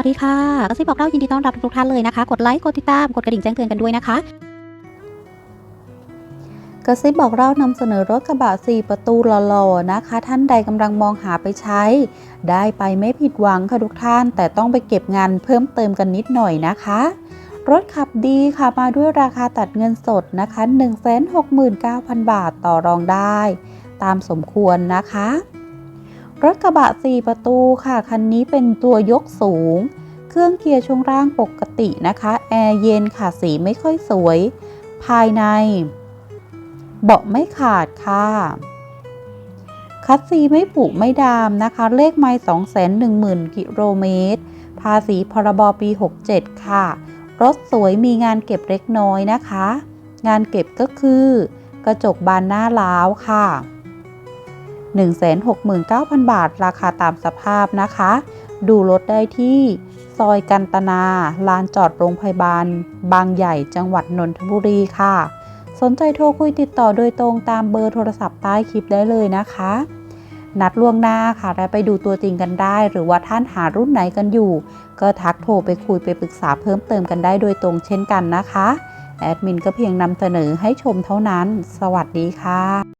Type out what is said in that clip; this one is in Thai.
วัสดีค่ะกระซิบบอกเล่ายินดีต้อนรับทุกท่านเลยนะคะ กดไลค์ กดติดตาม กดกระดิ่งแจ้งเตือนกันด้วยนะคะกระซิบบอกเล่านำเสนอรถกระบะ 4 ประตูหล่อๆนะคะ ท่านใดกำลังมองหาไปใช้ ได้ไปไม่ผิดหวังค่ะทุกท่าน แต่ต้องไปเก็บงานเพิ่มเติมกันนิดหน่อยนะคะ รถขับดีค่ะมาด้วยราคาตัดเงินสดนะคะ 169,000 บาทต่อรองได้ ตามสมควรนะคะ รถกระบะ 4 ประตูค่ะ คันนี้เป็นตัวยกสูง เครื่องเกียร์ช่วงล่างปกตินะคะ แอร์เย็นค่ะสีไม่ค่อยสวย ภายใน เบาะไม่ขาดค่ะ คัสซีไม่ผุไม่ดามนะคะ เลขไมล์210,000 กิโลเมตร ภาษีพรบปี 67 ค่ะ รถสวยมีงานเก็บเล็กน้อยนะคะ งานเก็บก็คือ กระจกบานหน้าล้าวค่ะ 169,000 บาท ราคาตามสภาพนะคะ ดูรถได้ที่ซอยกันตนา ลานจอดโรงพยาบาล บางใหญ่จังหวัดนนทบุรีค่ะ สนใจโทรคุยติดต่อโดยตรงตามเบอร์โทรศัพท์ใต้คลิปได้เลยนะคะ นัดล่วงหน้าค่ะและไปดูตัวจริงกันได้ หรือว่าท่านหารุ่นไหนกันอยู่ ก็ทักโทรไปคุยไปปรึกษาเพิ่มเติมกันได้โดยตรงเช่นกันนะคะ แอดมินก็เพียงนำเสนอให้ชมเท่านั้น สวัสดีค่ะ